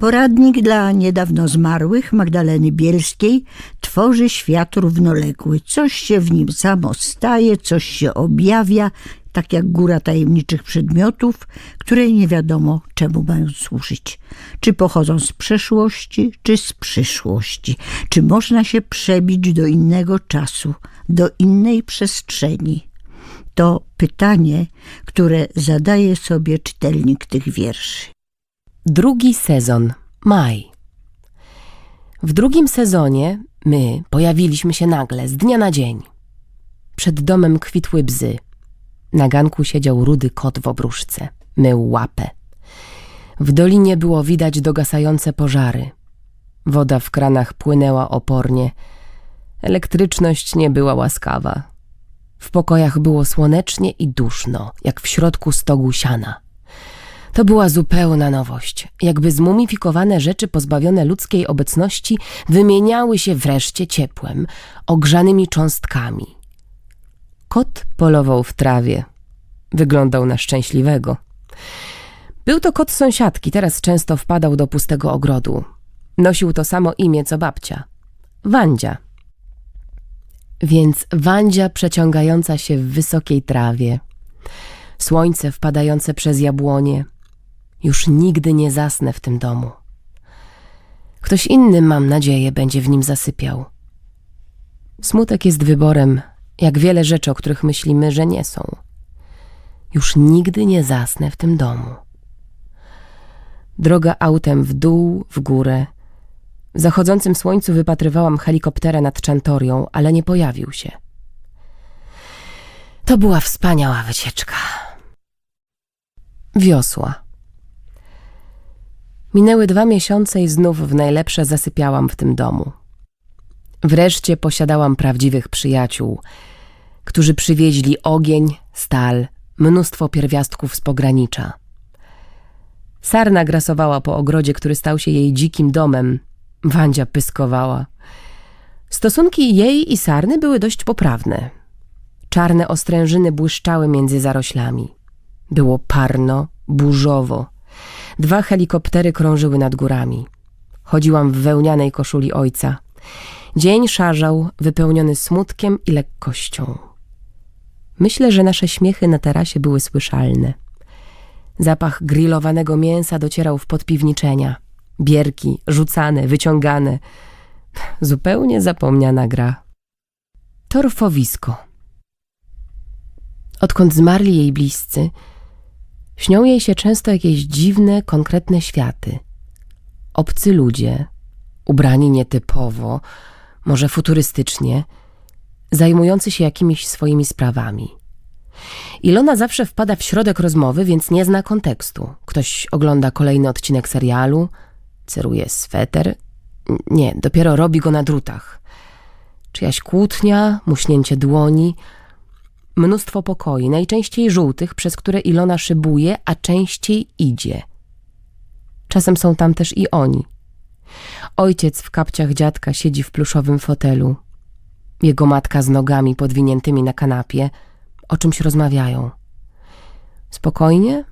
Poradnik dla niedawno zmarłych Magdaleny Bielskiej tworzy świat równoległy. Coś się w nim samo staje, coś się objawia, tak jak góra tajemniczych przedmiotów, które nie wiadomo czemu mają służyć. Czy pochodzą z przeszłości, czy z przyszłości. Czy można się przebić do innego czasu, do innej przestrzeni. To pytanie, które zadaje sobie czytelnik tych wierszy. Drugi sezon. Maj. W drugim sezonie my pojawiliśmy się nagle, z dnia na dzień. Przed domem kwitły bzy. Na ganku siedział rudy kot w obruszce. Mył łapę. W dolinie było widać dogasające pożary. Woda w kranach płynęła opornie. Elektryczność nie była łaskawa. W pokojach było słonecznie i duszno, jak w środku stogu siana. To była zupełna nowość. Jakby zmumifikowane rzeczy pozbawione ludzkiej obecności wymieniały się wreszcie ciepłem, ogrzanymi cząstkami. Kot polował w trawie. Wyglądał na szczęśliwego. Był to kot sąsiadki, teraz często wpadał do pustego ogrodu. Nosił to samo imię co babcia. Wandzia. Więc Wandzia przeciągająca się w wysokiej trawie. Słońce wpadające przez jabłonie. Już nigdy nie zasnę w tym domu. Ktoś inny, mam nadzieję, będzie w nim zasypiał. Smutek jest wyborem, jak wiele rzeczy, o których myślimy, że nie są. Już nigdy nie zasnę w tym domu. Droga autem w dół, w górę. W zachodzącym słońcu wypatrywałam helikoptera nad Czantorią, ale nie pojawił się. To była wspaniała wycieczka. Wiosła. Minęły dwa miesiące i znów w najlepsze zasypiałam w tym domu. Wreszcie posiadałam prawdziwych przyjaciół, którzy przywieźli ogień, stal, mnóstwo pierwiastków z pogranicza. Sarna grasowała po ogrodzie, który stał się jej dzikim domem. Wandzia pyskowała. Stosunki jej i Sarny były dość poprawne. Czarne ostrężyny błyszczały między zaroślami. Było parno, burzowo. Dwa helikoptery krążyły nad górami. Chodziłam w wełnianej koszuli ojca. Dzień szarzał, wypełniony smutkiem i lekkością. Myślę, że nasze śmiechy na tarasie były słyszalne. Zapach grillowanego mięsa docierał w podpiwniczenia. Bierki, rzucane, wyciągane. Zupełnie zapomniana gra. Torfowisko. Odkąd zmarli jej bliscy, śnią jej się często jakieś dziwne, konkretne światy. Obcy ludzie, ubrani nietypowo, może futurystycznie, zajmujący się jakimiś swoimi sprawami. Ilona zawsze wpada w środek rozmowy, więc nie zna kontekstu. Ktoś ogląda kolejny odcinek serialu, ceruje sweter. Nie, dopiero robi go na drutach. Czyjaś kłótnia, muśnięcie dłoni, mnóstwo pokoi, najczęściej żółtych, przez które Ilona szybuje, a częściej idzie. Czasem są tam też i oni. Ojciec w kapciach dziadka siedzi w pluszowym fotelu. Jego matka z nogami podwiniętymi na kanapie. O czymś rozmawiają. Spokojnie?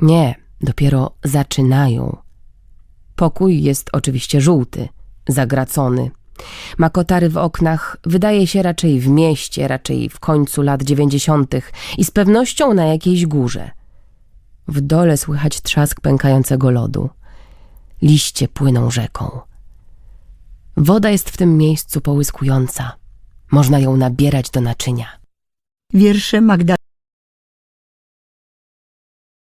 Nie, dopiero zaczynają. Pokój jest oczywiście żółty, zagracony. Ma kotary w oknach, wydaje się raczej w mieście, raczej w końcu lat dziewięćdziesiątych i z pewnością na jakiejś górze. W dole słychać trzask pękającego lodu. Liście płyną rzeką. Woda jest w tym miejscu połyskująca. Można ją nabierać do naczynia. Wiersze Magdaleny